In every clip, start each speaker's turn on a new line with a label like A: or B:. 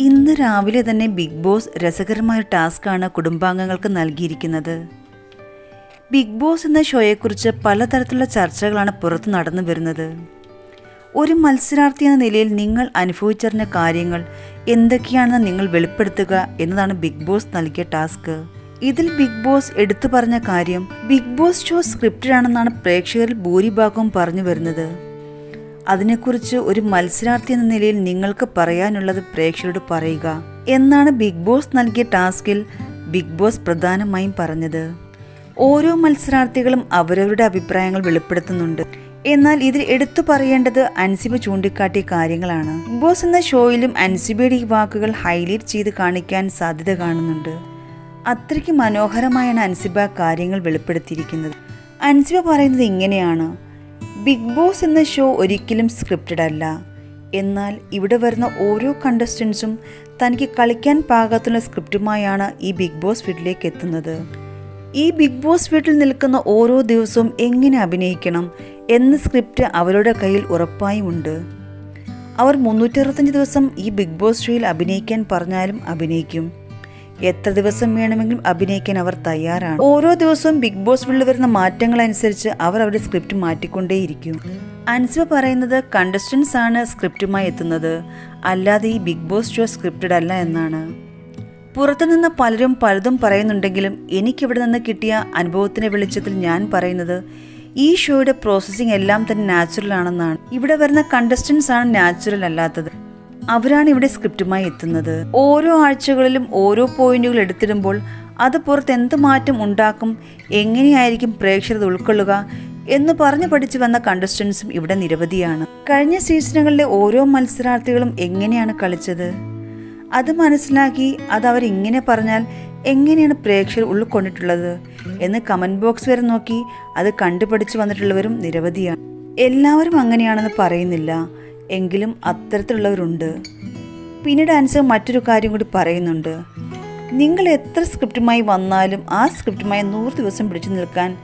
A: ഇന്ന് രാവിലെ തന്നെ ബിഗ് ബോസ് രസകരമായ ടാസ്ക്കാണ് കുടുംബാംഗങ്ങൾക്ക് നൽകിയിരിക്കുന്നത്. ബിഗ് ബോസ് എന്ന ഷോയെക്കുറിച്ച് പലതരത്തിലുള്ള ചർച്ചകളാണ് പുറത്തു നടന്നു വരുന്നത്. ഒരു മത്സരാർത്ഥി എന്ന നിലയിൽ നിങ്ങൾ അനുഭവിച്ചറിഞ്ഞ കാര്യങ്ങൾ എന്തൊക്കെയാണെന്ന് നിങ്ങൾ വെളിപ്പെടുത്തുക എന്നതാണ് ബിഗ് ബോസ് നൽകിയ ടാസ്ക്. ഇതിൽ ബിഗ് ബോസ് എടുത്തു പറഞ്ഞ കാര്യം ബിഗ് ബോസ് ഷോ സ്ക്രിപ്റ്റഡ് ആണെന്നാണ് പ്രേക്ഷകരിൽ ഭൂരിഭാഗവും പറഞ്ഞു വരുന്നത്. അതിനെക്കുറിച്ച് ഒരു മത്സരാർത്ഥി എന്ന നിലയിൽ നിങ്ങൾക്ക് പറയാനുള്ളത് പ്രേക്ഷകരോട് പറയുക. എന്നാണ് ബിഗ് ബോസ് നൽകിയ ടാസ്കിൽ ബിഗ് ബോസ് പ്രധാനമായും പറഞ്ഞത്. ഓരോ മത്സരാർത്ഥികളും അവരവരുടെ അഭിപ്രായങ്ങൾ വെളിപ്പെടുത്തുന്നുണ്ട്. എന്നാൽ ഇതിൽ എടുത്തു പറയേണ്ടത് അൻസിബ ചൂണ്ടിക്കാട്ടിയ കാര്യങ്ങളാണ്. ബിഗ് ബോസ് എന്ന ഷോയിലും അൻസിബയുടെ ഈ വാക്കുകൾ ഹൈലൈറ്റ് ചെയ്ത് കാണിക്കാൻ സാധ്യത കാണുന്നുണ്ട്. അത്രയ്ക്ക് മനോഹരമായാണ് അൻസിബ കാര്യങ്ങൾ വെളിപ്പെടുത്തിയിരിക്കുന്നത്. അൻസിബ പറയുന്നത് ഇങ്ങനെയാണ്. ബിഗ് ബോസ് എന്ന ഷോ ഒരിക്കലും സ്ക്രിപ്റ്റഡ് അല്ല. എന്നാൽ ഇവിടെ വരുന്ന ഓരോ കണ്ടസ്റ്റൻസും തനിക്ക് കളിക്കാൻ പാകത്തുള്ള സ്ക്രിപ്റ്റുമായാണ് ഈ ബിഗ് ബോസ് വീട്ടിലേക്ക് എത്തുന്നത്. ഈ ബിഗ് ബോസ് വീട്ടിൽ നിൽക്കുന്ന ഓരോ ദിവസവും എങ്ങനെ അഭിനയിക്കണം എന്ന സ്ക്രിപ്റ്റ് അവരുടെ കയ്യിൽ ഉറപ്പായും ഉണ്ട്. അവർ മുന്നൂറ്ററുപത്തഞ്ച് ദിവസം ഈ ബിഗ് ബോസ് ഷോയിൽ അഭിനയിക്കാൻ പറഞ്ഞാലും അഭിനയിക്കും. എത്ര ദിവസം വേണമെങ്കിലും അഭിനയിക്കാൻ അവർ തയ്യാറാണ്. ഓരോ ദിവസവും ബിഗ് ബോസ് വീട്ടിൽ വരുന്ന മാറ്റങ്ങൾ അനുസരിച്ച് അവർ അവരുടെ സ്ക്രിപ്റ്റ് മാറ്റിക്കൊണ്ടേയിരിക്കും. അൻസിബ പറയുന്നത് കണ്ടസ്റ്റൻസ് ആണ് സ്ക്രിപ്റ്റുമായി എത്തുന്നത്. അല്ലാതെ ഈ ബിഗ് ബോസ് ഷോ സ്ക്രിപ്റ്റഡ് അല്ല എന്നാണ്. പുറത്തുനിന്ന് പലരും പലതും പറയുന്നുണ്ടെങ്കിലും എനിക്കിവിടെ നിന്ന് കിട്ടിയ അനുഭവത്തിന്റെ വെളിച്ചത്തിൽ ഞാൻ പറയുന്നത് ഈ ഷോയുടെ പ്രോസസ്സിംഗ് എല്ലാം തന്നെ നാച്ചുറൽ ആണെന്നാണ്. ഇവിടെ വരുന്ന കണ്ടസ്റ്റൻസ് ആണ് നാച്ചുറൽ അല്ലാത്തത്. അവരാണ് ഇവിടെ സ്ക്രിപ്റ്റുമായി എത്തുന്നത്. ഓരോ ആഴ്ചകളിലും ഓരോ പോയിന്റുകൾ എടുത്തിടുമ്പോൾ അത് പുറത്ത് എന്ത് മാറ്റം ഉണ്ടാക്കും എങ്ങനെയായിരിക്കും പ്രേക്ഷകർ ഉൾക്കൊള്ളുക എന്ന് പറഞ്ഞു പഠിച്ചു വന്ന കണ്ടസ്റ്റൻസും ഇവിടെ നിരവധിയാണ്. കഴിഞ്ഞ സീസണുകളിലെ ഓരോ മത്സരാർത്ഥികളും എങ്ങനെയാണ് കളിച്ചത്? അത് മനസ്സിലാക്കി അത് അവരിങ്ങനെ പറഞ്ഞാൽ എങ്ങനെയാണ് പ്രേക്ഷകർ ഉൾക്കൊണ്ടിട്ടുള്ളത് എന്ന് കമന്റ് ബോക്സ് വരെ നോക്കി അത് കണ്ടുപഠിച്ചു വന്നിട്ടുള്ളവരും നിരവധിയാണ്. എല്ലാവരും അങ്ങനെയാണെന്ന് പറയുന്നില്ല. എങ്കിലും അത്തരത്തിലുള്ളവരുണ്ട്. പിന്നീട് ആൻസർ മറ്റൊരു കാര്യം കൂടി പറയുന്നുണ്ട്. നിങ്ങൾ എത്ര സ്ക്രിപ്റ്റുമായി വന്നാലും ആ സ്ക്രിപ്റ്റുമായി നൂറ് ദിവസം പിടിച്ചു നിൽക്കാൻ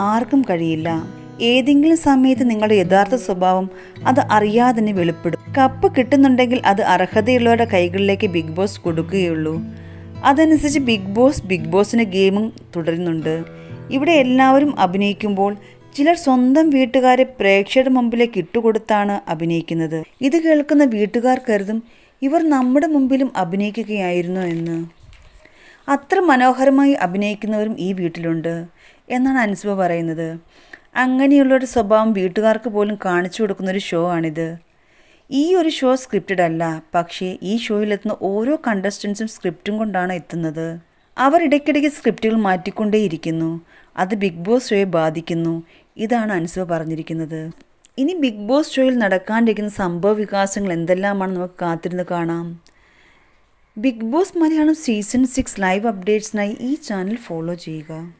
A: ആർക്കും കഴിയില്ല. ഏതെങ്കിലും സമയത്ത് നിങ്ങളുടെ യഥാർത്ഥ സ്വഭാവം അത് അറിയാതെ തന്നെ വെളിപ്പെടും. കപ്പ് കിട്ടുന്നുണ്ടെങ്കിൽ അത് അർഹതയുള്ളവരുടെ കൈകളിലേക്ക് ബിഗ് ബോസ് കൊടുക്കുകയുള്ളൂ. അതനുസരിച്ച് ബിഗ് ബോസ് ബിഗ് ബോസിന്റെ ഗെയിമും തുടരുന്നുണ്ട്. ഇവിടെ എല്ലാവരും അഭിനയിക്കുമ്പോൾ ചിലർ സ്വന്തം വീട്ടുകാരെ പ്രേക്ഷകരുടെ മുമ്പിലേക്ക് ഇട്ടുകൊടുത്താണ് അഭിനയിക്കുന്നത്. ഇത് കേൾക്കുന്ന വീട്ടുകാർ കരുതും ഇവർ നമ്മുടെ മുമ്പിലും അഭിനയിക്കുകയായിരുന്നു എന്ന്. അത്ര മനോഹരമായി അഭിനയിക്കുന്നവരും ഈ വീട്ടിലുണ്ട് എന്നാണ് അനുസ്മ പറയുന്നത്. അങ്ങനെയുള്ളൊരു സ്വഭാവം വീട്ടുകാർക്ക് പോലും കാണിച്ചു കൊടുക്കുന്ന ഒരു ഷോ ആണിത്. ഈ ഒരു ഷോ സ്ക്രിപ്റ്റഡ് അല്ല പക്ഷേ ഈ ഷോയിലെത്തുന്ന ഓരോ കണ്ടസ്റ്റൻസും സ്ക്രിപ്റ്റും കൊണ്ടാണ് എത്തുന്നത്. അവർ ഇടയ്ക്കിടയ്ക്ക് സ്ക്രിപ്റ്റുകൾ മാറ്റിക്കൊണ്ടേയിരിക്കുന്നു. അത് ബിഗ് ബോസ് ഷോയെ ബാധിക്കുന്നു. ഇതാണ് അൻസോ പറഞ്ഞിരിക്കുന്നത്. ഇനി ബിഗ് ബോസ് ഷോയിൽ നടക്കാണ്ടിരിക്കുന്ന സംഭവ വികാസങ്ങൾ എന്തെല്ലാമാണ് നമുക്ക് കാത്തിരുന്ന് കാണാം. Bigg Boss Malayalam season six live അപ്ഡേറ്റ്സിനായി ഈ ചാനൽ ഫോളോ ചെയ്യുക.